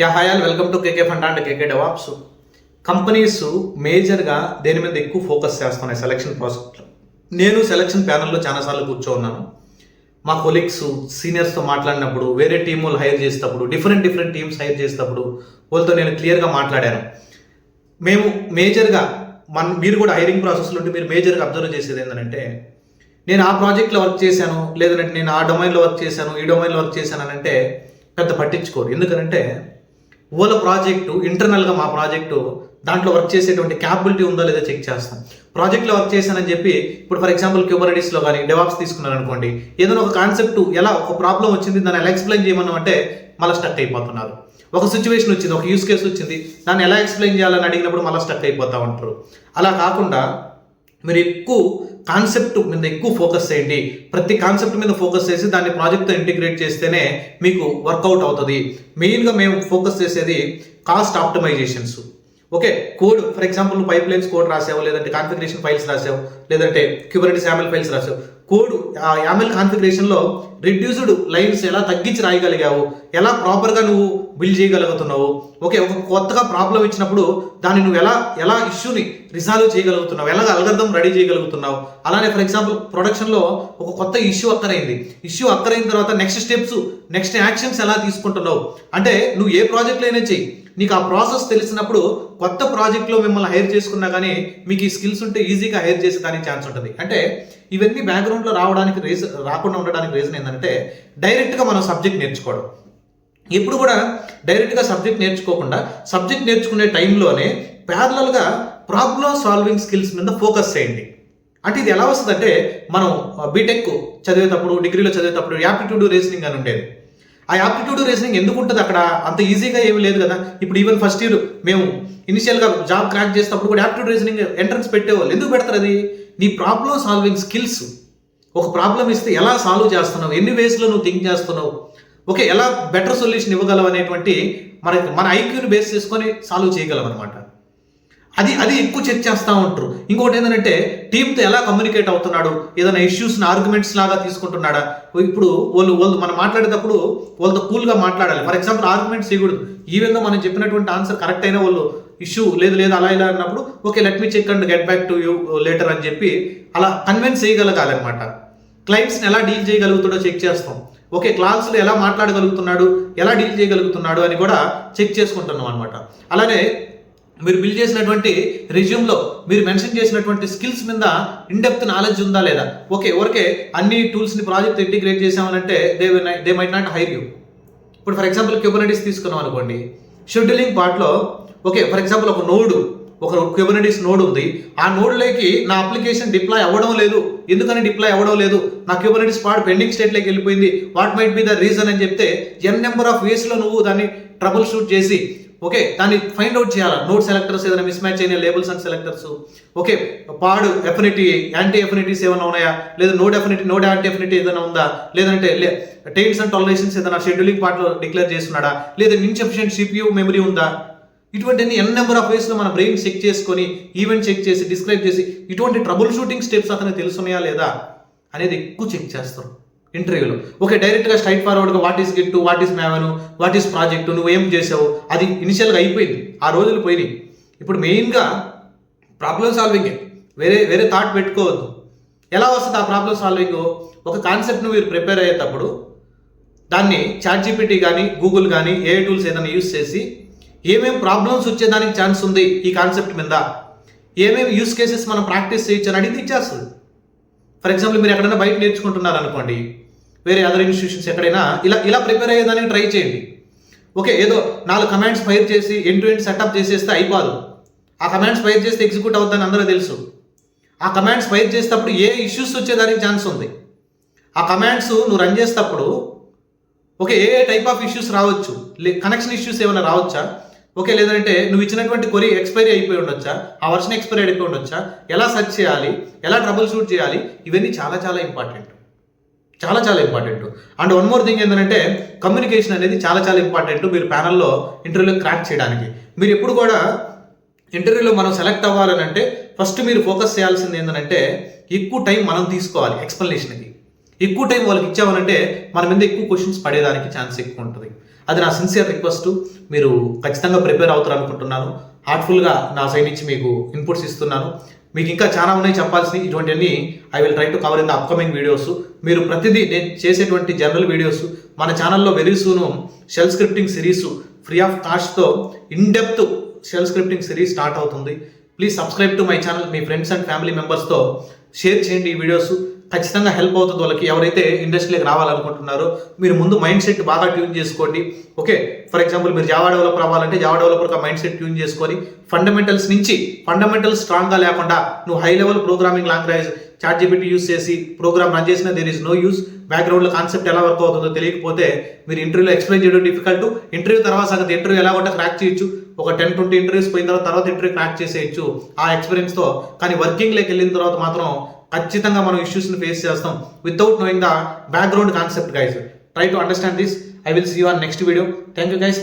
Yeah hi all welcome to K K fund and K K DevOps companies మేజర్గా దేని మీద ఎక్కువ focus చేస్తున్నాయి? సెలక్షన్ ప్రాసెస్లో నేను సెలక్షన్ ప్యానల్లో చాలాసార్లు కూర్చోన్నాను. మా కొలీగ్స్ సీనియర్స్తో మాట్లాడినప్పుడు వేరే టీం వాళ్ళు హైర్ చేసేటప్పుడు డిఫరెంట్ డిఫరెంట్ టీమ్స్ హైర్ చేసేటప్పుడు వాళ్ళతో నేను క్లియర్గా మాట్లాడాను. మేము మేజర్గా మన మీరు కూడా హైరింగ్ ప్రాసెస్లో ఉంటే మీరు మేజర్గా అబ్జర్వ్ చేసేది ఏంటంటే నేను ఆ ప్రాజెక్ట్లో వర్క్ చేశాను లేదంటే నేను ఆ డొమైన్లో వర్క్ చేశాను ఈ డొమైన్లో వర్క్ చేశాను అని అంటే పెద్ద పట్టించుకోరు. ఎందుకంటే వాళ్ళ ప్రాజెక్టు ఇంటర్నల్గా మా ప్రాజెక్టు దాంట్లో వర్క్ చేసేటువంటి క్యాపబిలిటీ ఉందో లేదో చెక్ చేస్తాం. ప్రాజెక్ట్లో వర్క్ చేశానని చెప్పి ఇప్పుడు ఫర్ ఎగ్జాంపుల్ క్యూబరిటీస్లో కానీ డెవాప్స్ తీసుకున్నారనుకోండి ఏదైనా ఒక కాన్సెప్ట్ ఎలా ఒక ప్రాబ్లం వచ్చింది దాన్ని ఎలా ఎక్స్ప్లెయిన్ చేయమన్నా అంటే మళ్ళీ స్టక్ అయిపోతున్నారు. ఒక సిచ్యువేషన్ వచ్చింది ఒక యూస్ కేసు వచ్చింది దాన్ని ఎలా ఎక్స్ప్లెయిన్ చేయాలని అడిగినప్పుడు మళ్ళీ స్టక్ అయిపోతూ ఉంటారు. అలా కాకుండా మీరు ఎక్కువ కాన్సెప్ట్ మీద ఎక్కువ ఫోకస్ చేయండి. ప్రతి కాన్సెప్ట్ మీద ఫోకస్ చేసి దాన్ని ప్రాజెక్ట్తో ఇంటిగ్రేట్ చేస్తేనే మీకు వర్కౌట్ అవుతుంది. మెయిన్గా మేము ఫోకస్ చేసేది cost optimisations okay code for example pipelines code రాసావు లేదంటే కాన్ఫిగరేషన్ ఫైల్స్ రాసావు లేదంటే క్యూబరిటీ యామెల్ ఫైల్స్ రాసావు. కోడ్ ఆ యామెల్ కాన్ఫిగరేషన్లో రిడ్యూస్డ్ లైన్స్ ఎలా తగ్గించి రాయగలిగావు? ఎలా ప్రాపర్గా నువ్వు బిల్డ్ చేయగలుగుతున్నావు? ఓకే ఒక కొత్తగా ప్రాబ్లం ఇచ్చినప్పుడు దాన్ని నువ్వు ఎలా ఎలా ఇష్యూని రిజాల్వ్ చేయగలుగుతున్నావు? ఎలా అల్గర్థం రెడీ చేయగలుగుతున్నావు? అలానే ఫర్ ఎగ్జాంపుల్ ప్రొడక్షన్లో ఒక కొత్త ఇష్యూ అక్కరైంది ఇష్యూ అక్కరైన తర్వాత నెక్స్ట్ స్టెప్స్ నెక్స్ట్ యాక్షన్స్ ఎలా తీసుకుంటున్నావు? అంటే నువ్వు ఏ ప్రాజెక్ట్లో అయినా చెయ్యి. నీకు ఆ ప్రాసెస్ తెలిసినప్పుడు కొత్త ప్రాజెక్ట్లో మిమ్మల్ని హైర్ చేసుకున్నా కానీ మీకు ఈ స్కిల్స్ ఉంటే ఈజీగా హైర్ చేసేదానికి ఛాన్స్ ఉంటుంది. అంటే ఇవన్నీ బ్యాక్గ్రౌండ్లో రావడానికి రీజన్ రాకుండా ఉండడానికి రీజన్ ఏంటంటే డైరెక్ట్గా మనం సబ్జెక్ట్ నేర్చుకోవడం. ఎప్పుడు కూడా డైరెక్ట్గా సబ్జెక్ట్ నేర్చుకోకుండా సబ్జెక్ట్ నేర్చుకునే టైంలోనే ప్యారలల్గా ప్రాబ్లమ్ సాల్వింగ్ స్కిల్స్ మీద ఫోకస్ చేయండి. అంటే ఇది ఎలా వస్తుందంటే మనం బీటెక్ చదివేటప్పుడు డిగ్రీలో చదివేటప్పుడు యాప్టిట్యూడ్ రీజనింగ్ అని ఉండేది. ఆ యాప్టిట్యూడ్ రీజనింగ్ ఎందుకు ఉంటుంది అక్కడ? అంత ఈజీగా ఏమీ లేదు కదా. ఇప్పుడు ఈవెన్ ఫస్ట్ ఇయర్ మేము ఇనిషియల్గా జాబ్ క్రాక్ చేసేటప్పుడు కూడా యాప్టిట్యూడ్ రీజనింగ్ ఎంట్రన్స్ పెట్టేవాళ్ళు. ఎందుకు పెడతారు అది? నీ ప్రాబ్లమ్ సాల్వింగ్ స్కిల్స్ ఒక ప్రాబ్లం ఇస్తే ఎలా సాల్వ్ చేస్తున్నావు? ఎన్ని వేస్లో నువ్వు థింక్ చేస్తున్నావు? ఓకే ఎలా బెటర్ సొల్యూషన్ ఇవ్వగలవు అనేటువంటి మన మన ఐక్యూని బేస్ చేసుకొని సాల్వ్ చేయగలం అనమాట అది అది ఎక్కువ చెక్ చేస్తూ ఉంటారు. ఇంకోటి ఏంటంటే టీంతో ఎలా కమ్యూనికేట్ అవుతున్నాడు? ఏదైనా ఇష్యూస్ని ఆర్గ్యుమెంట్స్ లాగా తీసుకుంటున్నాడా? ఇప్పుడు వాళ్ళు వాళ్ళు మనం మాట్లాడేటప్పుడు వాళ్ళతో కూల్గా మాట్లాడాలి. ఫర్ ఎగ్జాంపుల్ ఆర్గ్యుమెంట్స్ చేయకూడదు. విధంగా మనం చెప్పినటువంటి ఆన్సర్ కరెక్ట్ అయినా వాళ్ళు ఇష్యూ లేదు లేదు అలా ఇలా అన్నప్పుడు okay let me check and get back to you later అని చెప్పి అలా కన్విన్స్ చేయగలగాలి అనమాట క్లయింట్స్ని ఎలా డీల్ చేయగలుగుతాడో చెక్ చేస్తాం. ఓకే క్లాస్లో ఎలా మాట్లాడగలుగుతున్నాడు? ఎలా డీల్ చేయగలుగుతున్నాడు అని కూడా చెక్ చేసుకుంటున్నాం అనమాట అలానే మీరు బిల్డ్ చేసినటువంటి రెజ్యూమ్లో మీరు మెన్షన్ చేసినటువంటి స్కిల్స్ మీద ఇన్డెప్త్ నాలెడ్జ్ ఉందా లేదా? ఓకే ఓకే అన్ని టూల్స్ని project integrate చేసామనంటే they they might not hire you ఇప్పుడు ఫర్ ఎగ్జాంపుల్ క్యూబర్నెటీస్ తీసుకున్నాం అనుకోండి. షెడ్యూలింగ్ పార్ట్లో ఓకే ఫర్ ఎగ్జాంపుల్ ఒక నోడ్ ఒక క్యూబర్నెటీస్ నోడ్ ఉంది. ఆ నోడ్లోకి నా అప్లికేషన్ డిప్లాయ్ అవ్వడం లేదు. ఎందుకని డిప్లాయ్ అవ్వడం లేదు? నా క్యూబర్నెటీస్ పార్ట్ పెండింగ్ స్టేట్లోకి వెళ్ళిపోయింది. What might be the reason అని చెప్తే ఎన్ నెంబర్ ఆఫ్ వేస్లో నువ్వు దాన్ని ట్రబుల్ షూట్ చేసి ఓకే దాన్ని ఫైండ్ అవుట్ చేయాలా? నోట్ సెలెక్టర్స్ ఏదైనా మిస్ మ్యాచ్ అయినా labels and selectors okay pod affinity anti affinities ఏమైనా ఉన్నాయా? లేదా no affinity no anti affinity ఏదైనా ఉందా? లేదంటే టైమ్స్ అండ్ టాలరేషన్స్ ఏదైనా షెడ్యూలింగ్ పార్ట్లో డిక్లేర్ చేస్తున్నాడా? లేదా ఇన్సఫిషియెంట్ సిపియూ మెమరీ ఉందా? ఇటువంటి ఎన్ నెంబర్ ఆఫ్ వేస్లో మన బ్రెయిన్ చెక్ చేసుకొని ఈవెంట్ చెక్ చేసి డిస్క్రైబ్ చేసి ఇటువంటి ట్రబుల్ షూటింగ్ స్టెప్స్ అతనికి తెలుసున్నాయా లేదా? అనేది ఎక్కువ చెక్ చేస్తారు. ఇంటర్వ్యూలో. ఓకే డైరెక్ట్గా straight ఫార్వర్డ్గా what is Git what is Maven what is project నువ్వు ఏం చేసావు? అది ఇనిషియల్గా అయిపోయింది. ఆ రోజులు పోయినాయి. ఇప్పుడు మెయిన్గా ప్రాబ్లమ్ సాల్వింగే వేరే వేరే థాట్ పెట్టుకోవద్దు. ఎలా వస్తుంది ఆ ప్రాబ్లమ్ సాల్వింగ్ ఒక కాన్సెప్ట్ను మీరు ప్రిపేర్ అయ్యేటప్పుడు దాన్ని చాట్ జీపీటీ కానీ గూగుల్ కానీ ఏ టూల్స్ ఏదైనా యూస్ చేసి ఏమేం ప్రాబ్లమ్స్ వచ్చేదానికి ఛాన్స్ ఉంది ఈ కాన్సెప్ట్ మీద? ఏమేమి యూస్ కేసెస్ మనం ప్రాక్టీస్ చేయొచ్చు అని అడిగితే ఇచ్చేస్తుంది ఫర్ ఎగ్జాంపుల్ మీరు ఎక్కడైనా బయట నేర్చుకుంటున్నారు అనుకోండి వేరే అదర్ ఇన్స్టిట్యూషన్స్ ఎక్కడైనా ఇలా ఇలా ప్రిపేర్ అయ్యేదానికి ట్రై చేయండి. ఓకే ఏదో నాలుగు కమాండ్స్ ఫైర్ చేసి ఎండ్ టు ఎండ్ సెటప్ చేసేస్తే అయిపోదు. ఆ కమాండ్స్ ఫైర్ చేస్తే ఎగ్జిక్యూట్ అవుతుందని అందరూ తెలుసు. ఆ కమాండ్స్ ఫైర్ చేసేటప్పుడు ఏ ఇష్యూస్ వచ్చేదానికి ఛాన్స్ ఉంది. ఆ కమాండ్స్ నువ్వు రన్ చేసేటప్పుడు ఓకే ఏ ఏ టైప్ ఆఫ్ ఇష్యూస్ రావచ్చు? కనెక్షన్ ఇష్యూస్ ఏమైనా రావచ్చా? ఓకే లేదంటే నువ్వు ఇచ్చినటువంటి కొరి ఎక్స్పైరీ అయిపోయి ఉండొచ్చా? ఆ వర్షన్ ఎక్స్పైరీ అయిపోయి ఉండొచ్చా? ఎలా సెర్చ్ చేయాలి? ఎలా ట్రబుల్ షూట్ చేయాలి? ఇవన్నీ చాలా చాలా ఇంపార్టెంట్ చాలా చాలా important and one more thing ఏంటంటే కమ్యూనికేషన్ అనేది చాలా చాలా ఇంపార్టెంట్ మీరు ప్యానల్లో ఇంటర్వ్యూలో క్రాక్ చేయడానికి. మీరు ఎప్పుడు కూడా ఇంటర్వ్యూలో మనం సెలెక్ట్ అవ్వాలని అంటే ఫస్ట్ మీరు ఫోకస్ చేయాల్సింది ఏంటంటే ఎక్కువ టైం మనం తీసుకోవాలి ఎక్స్ప్లెనేషన్కి ఎక్కువ టైం వాళ్ళకి ఇచ్చామనంటే మన మీద ఎక్కువ క్వశ్చన్స్ పడేదానికి ఛాన్స్ ఎక్కువ ఉంటుంది. అది నా సిన్సియర్ రిక్వెస్ట్ మీరు ఖచ్చితంగా ప్రిపేర్ అవుతారు అనుకుంటున్నాను హార్ట్ఫుల్గా నా సైడ్ నుంచి మీకు ఇన్పుట్స్ ఇస్తున్నాను. మీకు ఇంకా చాలా ఉన్నాయి చెప్పాల్సినవి. ఇటువంటివన్నీ I will try to cover in the upcoming videos మీరు ప్రతిదీ నేను చేసేటువంటి జనరల్ వీడియోస్ మన ఛానల్లో very soon shell scripting series free of కాస్ట్తో in depth shell scripting series start అవుతుంది. Please subscribe to my channel me friends and family మెంబర్స్తో share చేయండి ఈ వీడియోస్ ఖచ్చితంగా హెల్ప్ అవుతుంది వాళ్ళకి. ఎవరైతే ఇండస్ట్రీలోకి రావాలనుకుంటున్నారో మీరు ముందు మైండ్ సెట్ బాగా ట్యూన్ చేసుకోండి. ఓకే ఫర్ ఎగ్జాంపుల్ మీరు జావా డెవలపర్ అవ్వాలంటే జావా డెవలపర్గా మైండ్ సెట్ ట్యూన్ చేసుకొని ఫండమెంటల్స్ నుంచి ఫండమెంటల్స్ స్ట్రాంగ్గా లేకుండా నువ్వు high level programming language chat GPT use చేసి ప్రోగ్రామ్ రన్ చేసినా దేర్ ఇస్ నో యూస్ బ్యాక్గ్రౌండ్లో కాన్సెప్ట్ ఎలా వర్క్ అవుతుందో తెలియకపోతే మీరు ఇంటర్వ్యూలో ఎక్స్ప్లెయిన్ చేయడం డిఫికల్ట్ ఇంటర్వ్యూ తర్వాత సంగతి ఇంటర్వ్యూ ఎలా కూడా క్రాక్ చేయొచ్చు. ఒక టెన్ ట్వంటీ ఇంటర్వ్యూస్ పోయిన తర్వాత తర్వాత ఇంటర్వ్యూ క్రాక్ చేసేయచ్చు. ఆ ఎక్స్పీరియన్స్తో కానీ వర్కింగ్లోకి వెళ్ళిన తర్వాత మాత్రం ఖచ్చితంగా మనం ఇష్యూస్ని ఫేస్ చేస్తాం without knowing the background concept guys try to understand this I will see you on next video thank you guys